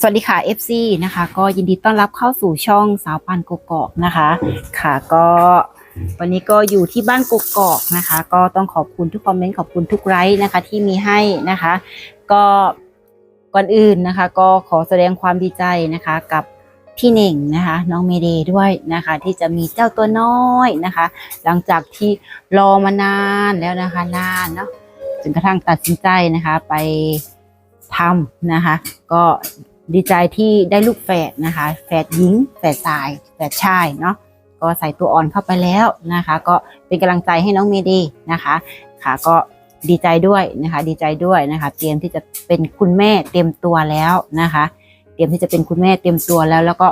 สวัสดีค่ะ FC นะคะ ก็ยินดีต้อนรับเข้าสู่ช่องสาวปันกกอกนะคะ ค่ะก็วันนี้ก็อยู่ที่บ้านกกอกนะคะ ก็ต้องขอบคุณทุกคอมเมนต์ขอบคุณทุกไลค์นะคะ ที่มีให้นะคะ ก็ก่อนอื่นนะคะ ก็ขอแสดงความดีใจนะคะกับพี่เน่งนะคะ น้องเมเดย์ด้วยนะคะ ที่จะมีเจ้าตัวน้อยนะคะ หลังจากที่รอมานานแล้วนะคะนานเนาะจนกระทั่งตัดสินใจนะคะ ไปทำนะคะ ก็ ดีใจที่ได้ลูกแฝดนะคะ แฝดหญิง แฝดชาย แฝดชายเนาะ ก็ใส่ตัวอ่อนเข้าไปแล้วนะคะ ก็เป็นกำลังใจให้น้องเมดย์นะคะ ค่ะก็ดีใจด้วยนะคะ ดีใจด้วยนะคะ เตรียมที่จะเป็นคุณแม่เตรียมตัวแล้วนะคะ เตรียมที่จะเป็นคุณแม่เตรียมตัวแล้ว แล้วก็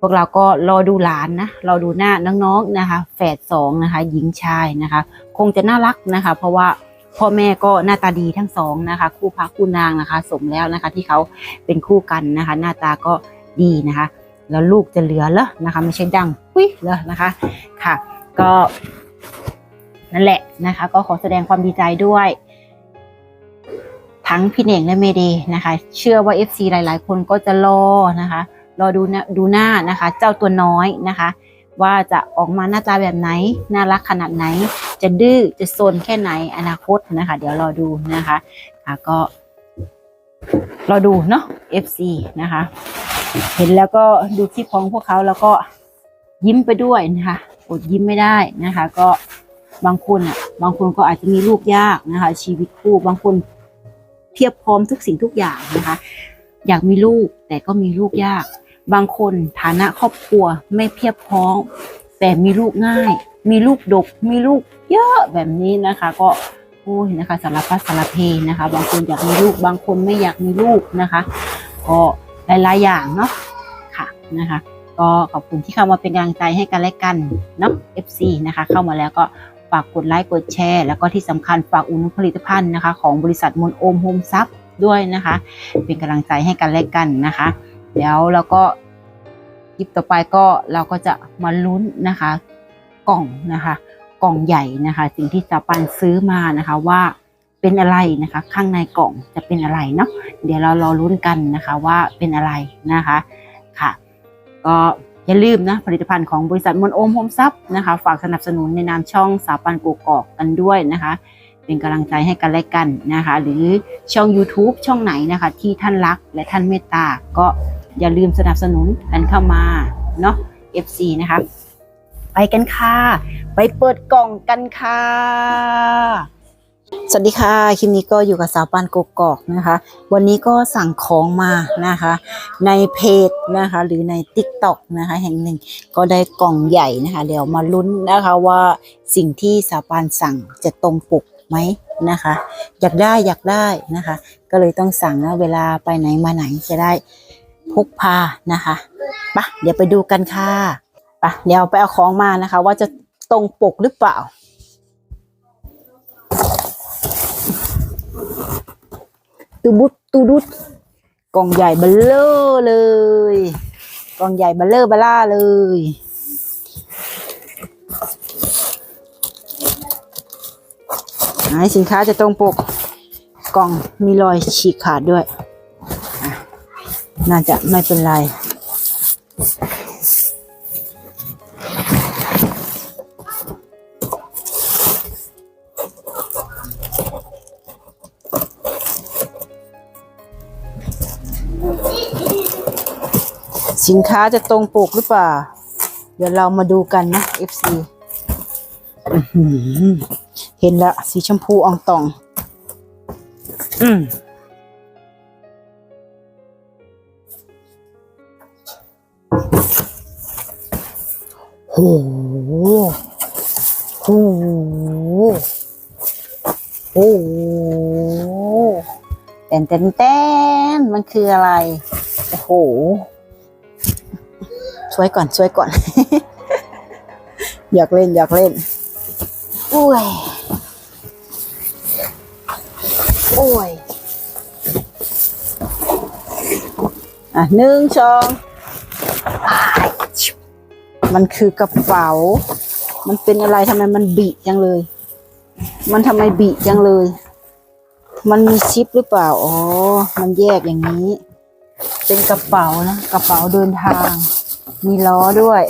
พวกเราก็รอดูหลานนะรอดูหน้าน้องๆนะคะ แฝดสองนะคะ หญิงชายนะคะ คงจะน่ารักนะคะ เพราะว่า พ่อแม่ก็หน้าตาดีทั้งสองนะคะ คู่พระคู่นางนะคะ สมแล้วนะคะ ที่เขาเป็นคู่กันนะคะ หน้าตาก็ดีนะคะ แล้วลูกจะเหลือเหรอนะคะ ไม่ใช่ดังปุ้ยเลยนะคะ ค่ะ ก็นั่นแหละนะคะ ก็ขอแสดงความดีใจด้วย ทั้งพี่เน่งและเมเดนะคะ เชื่อว่า FC หลาย ๆ คนก็จะรอนะคะรอดูนะดูหน้านะคะ เจ้าตัวน้อยนะคะ ว่าจะออกมาหน้าตาแบบไหน น่ารักขนาดไหน จะดื้อจะโซนแค่ไหนอนาคตนะคะ เดี๋ยวรอดูนะคะค่ะก็รอดูเนาะ FC นะคะ เห็นแล้วก็ดูคลิปของพวกเขาแล้วก็ยิ้มไปด้วยนะคะอดยิ้มไม่ได้นะคะ ก็บางคนอะ บางคนก็อาจจะมีลูกยากนะคะ ชีวิตคู่บางคนเพียบพร้อมทุกสิ่งทุกอย่างนะคะ อยากมีลูกแต่ก็มีลูกยาก บางคนฐานะครอบครัวไม่เพียบพร้อม แต่มีลูกง่าย มีลูกดก มีลูกเยอะแบบนี้นะคะ ก็โอ้ยนะคะสารพัดสารเพนะคะ บางคนอยากมีลูกบางคนไม่อยากมีลูกนะคะ ก็หลายๆอย่างเนาะค่ะนะคะ ก็ขอบคุณที่เข้ามาเป็นกำลังใจให้กันและกันเนาะ FC นะคะ เข้ามาแล้วก็ฝากกดไลค์กดแชร์ แล้วก็ที่สำคัญฝากอุดหนุนผลิตภัณฑ์นะคะ ของบริษัทมนโอมโฮมซับด้วยนะคะ เป็นกำลังใจให้กันและกันนะคะ แล้วเราก็ คลิปต่อไปก็เราก็จะมาลุ้นนะคะ กล่องนะคะ กล่องใหญ่นะคะ สิ่งที่สาปันซื้อมานะคะว่าเป็นอะไรนะคะ ข้างในกล่องจะเป็นอะไรเนาะเดี๋ยวเรารอลุ้นกันนะคะว่าเป็นอะไรนะคะค่ะ ก็อย่าลืมนะผลิตภัณฑ์ของบริษัทมนโอมโฮมซับนะคะ ฝากสนับสนุนในนามช่องสาปันกกอกกันด้วยนะคะ เป็นกำลังใจให้กันและกันนะคะ หรือช่อง YouTube ช่องไหนนะคะ ที่ท่านรักและท่านเมตตาก็ อย่าลืมสนับสนุนกันเข้ามาเนาะ FC นะคะ ไปกันค่ะ ไปเปิดกล่องกันค่ะ สวัสดีค่ะ คลิปนี้ก็อยู่กับสาวปานกกอกนะคะ วันนี้ก็สั่งของมานะคะ ในเพจนะคะ หรือใน t ิ k t o k นะคะ แห่งหนึ่งก็ได้กล่องใหญ่นะคะ เดี๋ยวมาลุ้นนะคะว่าสิ่งที่สาวปานสั่งจะตรงปกไหมนะคะ อยากได้อยากได้นะคะ ก็เลยต้องสั่งนะเวลาไปไหนมาไหนจะได้ พกพานะคะไปะเดี๋ยวไปดูกันค่ะไปะเดี๋ยวไปเอาของมานะคะ ว่าจะตรงปกหรือเปล่า ตูบุดตูดุดกล่องใหญ่เบลเลอร์เลยกล่องใหญ่เบลเลอร์เบล่าเลยไหนสินค้าจะตรงปกกล่องมีรอยฉีกขาดด้วย น่าจะไม่เป็นไร สินค้าจะตรงปกหรือเปล่า เดี๋ยวเรามาดูกันนะ FC เห็นละสีชมพูอองตอง อืม โหโหโอ้เต้นเต้นเต้นมันคืออะไร โอ้โหช่วยก่อนช่วยก่อน อยากเล่นอยากเล่นอุ้ยโอ้ยอะหนึ่งสอง มันคือกระเป๋า มันเป็นอะไรทำไมมันบิจังเลย มันทำไมบิจังเลย มันมีชิปหรือเปล่า อ๋อ มันแยกอย่างนี้ เป็นกระเป๋านะ กระเป๋าเดินทาง มีล้อด้วย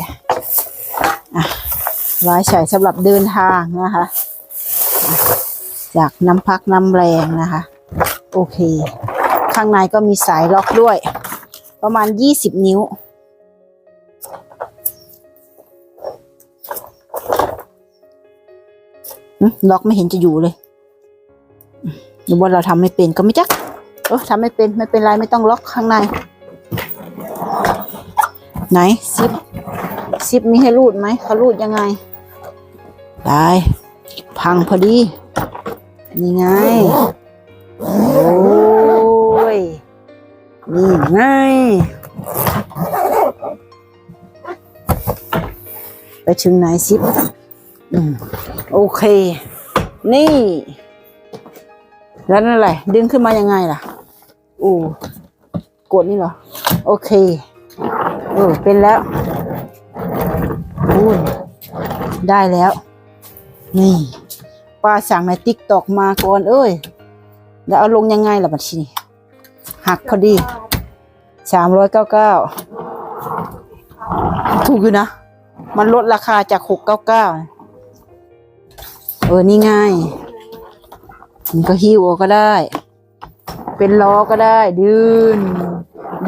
อะไว้ใช้สำหรับเดินทางนะคะอะจากน้ำพักน้ำแรงนะคะ โอเค ข้างในก็มีสายล็อกด้วย ประมาณยี่สิบนิ้ว ล็อกไม่เห็นจะอยู่เลยหรือว่าเราทำไม่เป็นก็ไม่จักเออทำไม่เป็นไม่เป็นไรไม่ต้องล็อกข้างใน ไหนซิปซิปมีให้รูดไหมเขารูดยังไงได้พังพอดีนี่ไง โอ้ย นี่ไงไปถึงไหนซิปอืม โอเค นี่ แล้วนั่นอะไร ดึงขึ้นมายังไงล่ะ อู้กดนี่เหรอ โอเคเออเป็นแล้วอู้ได้แล้ว นี่ป้าสั่งในติ๊กตอกมาก่อน เอ้ย แล้วเอาลงยังไงล่ะบัดทีนี้หักพอดีสามร้อยเก้าเก้าถูกอยู่นะ มันลดราคาจากหกเก้าเก้า เออ นี่ง่ายมันก็หิ้วเอาก็ได้ เป็นล้อก็ได้ ดืน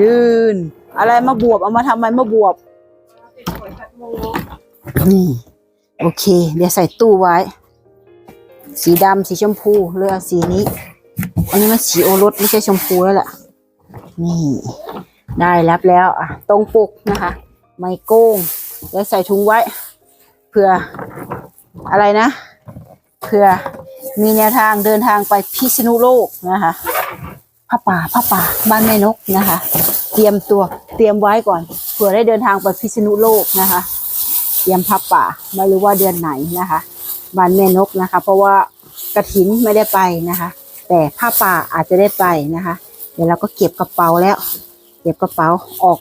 ดืนอะไรมาบวบ เอามาทำไมมาบวบ นี่ โอเค เดี๋ยวใส่ตู้ไว้ สีดำสีชมพูเลือกสีนี้ อันนี้มันสีโอรสไม่ใช่ชมพูแล้วล่ะ นี่ ได้รับแล้วอะตรงปกนะคะ ไม้โกง แล้วใส่ถุงไว้เพื่ออะไรนะ เพื่อมีแนวทางเดินทางไปพิษณุโลกนะคะผ้าป่าผ้าป่าบ้านแม่นกนะคะ เตรียมตัวเตรียมไว้ก่อนเผื่อได้เดินทางไปพิษณุโลกนะคะ เตรียมผ้าป่าไม่รู้ว่าเดือนไหนนะคะบ้านแม่นกนะคะ เพราะว่ากระถินไม่ได้ไปนะคะ แต่ผ้าป่าอาจจะได้ไปนะคะ เดี๋ยวเราก็เก็บกระเป๋าแล้ว เก็บกระเป๋าออก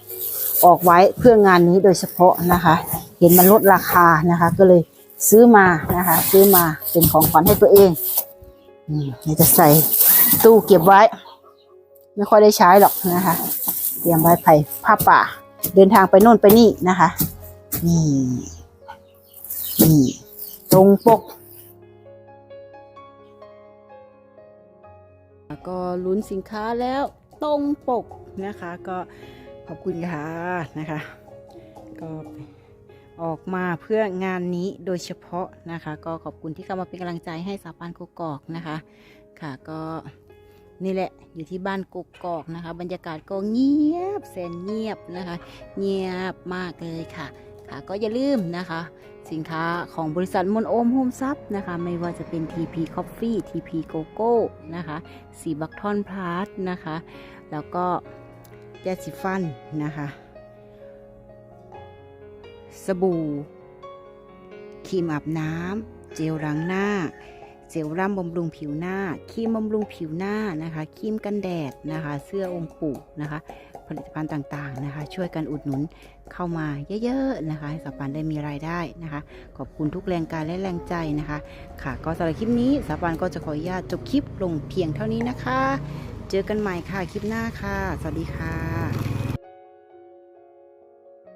ออกไว้เพื่องานนี้โดยเฉพาะนะคะ เห็นมันลดราคานะคะ ก็เลย ซื้อมานะคะ ซื้อมาเป็นของขวัญให้ตัวเองเดี๋ยวจะใส่ตู้เก็บไว้ ไม่ค่อยได้ใช้หรอกนะคะ เตรียมไว้ไผ่ผ้าป่า เดินทางไปโน่นไปนี่นะคะ นี่นี่ตรงปก ก็ลุ้นสินค้าแล้วตรงปกนะคะ ก็ขอบคุณค่ะนะคะ ก็ ออกมาเพื่องานนี้โดยเฉพาะนะคะ ก็ขอบคุณที่เข้ามาเป็นกำลังใจให้สาปานกกอกนะคะ ค่ะก็นี่แหละอยู่ที่บ้านกกอกนะคะ บรรยากาศก็เงียบแสนเงียบนะคะ เงียบมากเลยค่ะ ค่ะก็อย่าลืมนะคะ สินค้าของบริษัทมนโอมโฮมซับนะคะ ไม่ว่าจะเป็น TP Coffee TP Coco นะคะสีบักทอนพลาสนะคะ แล้วก็ยาสีฟันนะคะ สบู่ครีมอาบน้ำเจลล้างหน้า เจลร่ำบำรุงผิวหน้าครีมบำรุงผิวหน้านะคะครีมกันแดดนะคะ เสื้อองค์ปู่นะคะ ผลิตภัณฑ์ต่างๆนะคะ ช่วยกันอุดหนุนเข้ามาเยอะๆนะคะ ให้สาปันได้มีรายได้นะคะ ขอบคุณทุกแรงกายและแรงใจนะคะ ค่ะก็สำหรับคลิปนี้สาปันก็จะขออนุญาตจบคลิปลงเพียงเท่านี้นะคะ เจอกันใหม่ค่ะคลิปหน้าค่ะ สวัสดีค่ะ